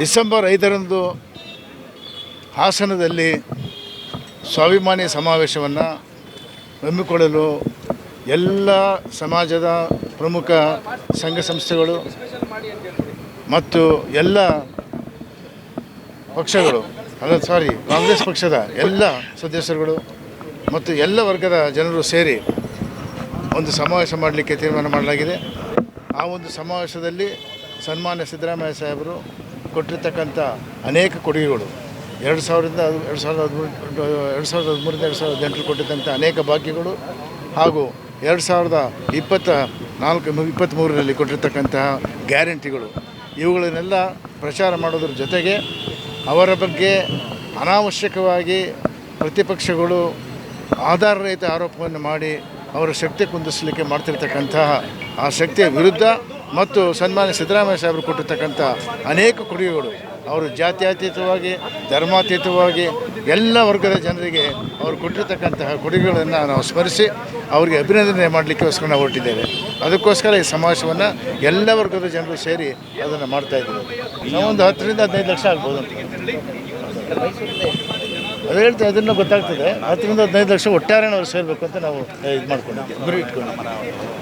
December ಐದರಂದು ಹಾಸನದಲ್ಲಿ ಸ್ವಾಭಿಮಾನಿ ಸಮಾವೇಶವನ್ನು ಹಮ್ಮಿಕೊಳ್ಳಲು ಎಲ್ಲ ಸಮಾಜದ ಪ್ರಮುಖ ಸಂಘ ಸಂಸ್ಥೆಗಳು ಮತ್ತು ಎಲ್ಲ ಪಕ್ಷಗಳು, ಅಲ್ಲ ಸಾರಿ ಕಾಂಗ್ರೆಸ್ ಪಕ್ಷದ ಎಲ್ಲ ಸದಸ್ಯರುಗಳು ಮತ್ತು ಎಲ್ಲ ವರ್ಗದ ಜನರು ಸೇರಿ ಒಂದು ಸಮಾವೇಶ ಮಾಡಲಿಕ್ಕೆ ತೀರ್ಮಾನ ಮಾಡಲಾಗಿದೆ. ಆ ಒಂದು ಸಮಾವೇಶದಲ್ಲಿ ಸನ್ಮಾನ್ಯ ಸಿದ್ದರಾಮಯ್ಯ ಸಾಹೇಬರು ಕೊಟ್ಟಿರ್ತಕ್ಕಂಥ ಅನೇಕ ಕೊಡುಗೆಗಳು. ಎರಡು ಸಾವಿರದಿಂದ ಎರಡು ಸಾವಿರದ ಹದಿಮೂರು, ಎರಡು ಸಾವಿರದ ಹದಿಮೂರಿಂದ ಎರಡು ಸಾವಿರದ ಹದಿನೆಂಟರು ಕೊಟ್ಟಿದ್ದಂಥ ಅನೇಕ ಭಾಗ್ಯಗಳು ಹಾಗೂ ಎರಡು ಸಾವಿರದ ಇಪ್ಪತ್ತ ನಾಲ್ಕು ಇಪ್ಪತ್ತ್ಮೂರರಲ್ಲಿ ಕೊಟ್ಟಿರ್ತಕ್ಕಂತಹ ಗ್ಯಾರಂಟಿಗಳು. ಇವುಗಳನ್ನೆಲ್ಲ ಪ್ರಚಾರ ಮಾಡೋದ್ರ ಜೊತೆಗೆ ಅವರ ಬಗ್ಗೆ ಅನಾವಶ್ಯಕವಾಗಿ ಪ್ರತಿಪಕ್ಷಗಳು ಆಧಾರರಹಿತ ಆರೋಪವನ್ನು ಮಾಡಿ ಅವರ ಶಕ್ತಿ ಕುಂದಿಸಲಿಕ್ಕೆ ಮಾಡ್ತಿರ್ತಕ್ಕಂತಹ ಆ ಶಕ್ತಿಯ ವಿರುದ್ಧ ಮತ್ತು ಸನ್ಮಾನ್ಯ ಸಿದ್ದರಾಮಯ್ಯ ಸಾಹೇಬರು ಕೊಟ್ಟಿರ್ತಕ್ಕಂಥ ಅನೇಕ ಕೊಡುಗೆಗಳು. ಅವರು ಜಾತ್ಯತೀತವಾಗಿ, ಧರ್ಮಾತೀತವಾಗಿ ಎಲ್ಲ ವರ್ಗದ ಜನರಿಗೆ ಅವರು ಕೊಟ್ಟಿರ್ತಕ್ಕಂತಹ ಕೊಡುಗೆಗಳನ್ನು ನಾವು ಸ್ಮರಿಸಿ ಅವರಿಗೆ ಅಭಿನಂದನೆ ಮಾಡಲಿಕ್ಕೋಸ್ಕರ ನಾವು ಹೊರಟಿದ್ದೇವೆ. ಅದಕ್ಕೋಸ್ಕರ ಈ ಸಮಾವೇಶವನ್ನು ಎಲ್ಲ ವರ್ಗದ ಜನರು ಸೇರಿ ಅದನ್ನು ಮಾಡ್ತಾ ಇದ್ದೀವಿ ಇನ್ನೊಂದು ಹತ್ತರಿಂದ ಹದಿನೈದು ಲಕ್ಷ ಆಗ್ಬೋದು ಅಂತ. ಅದು ಹೇಳ್ತೀವಿ ಅದನ್ನು ಗೊತ್ತಾಗ್ತದೆ. ಹತ್ತರಿಂದ ಹದಿನೈದು ಲಕ್ಷ ಒಟ್ಟಾರೆ ನಾವು ಸೇರಬೇಕು ಅಂತ ನಾವು ಇದು ಮಾಡ್ಕೊಂಡಿದ್ದೀವಿ. ಗುರಿ ಇಟ್ಕೊಂಡಿದ್ದೀವಿ.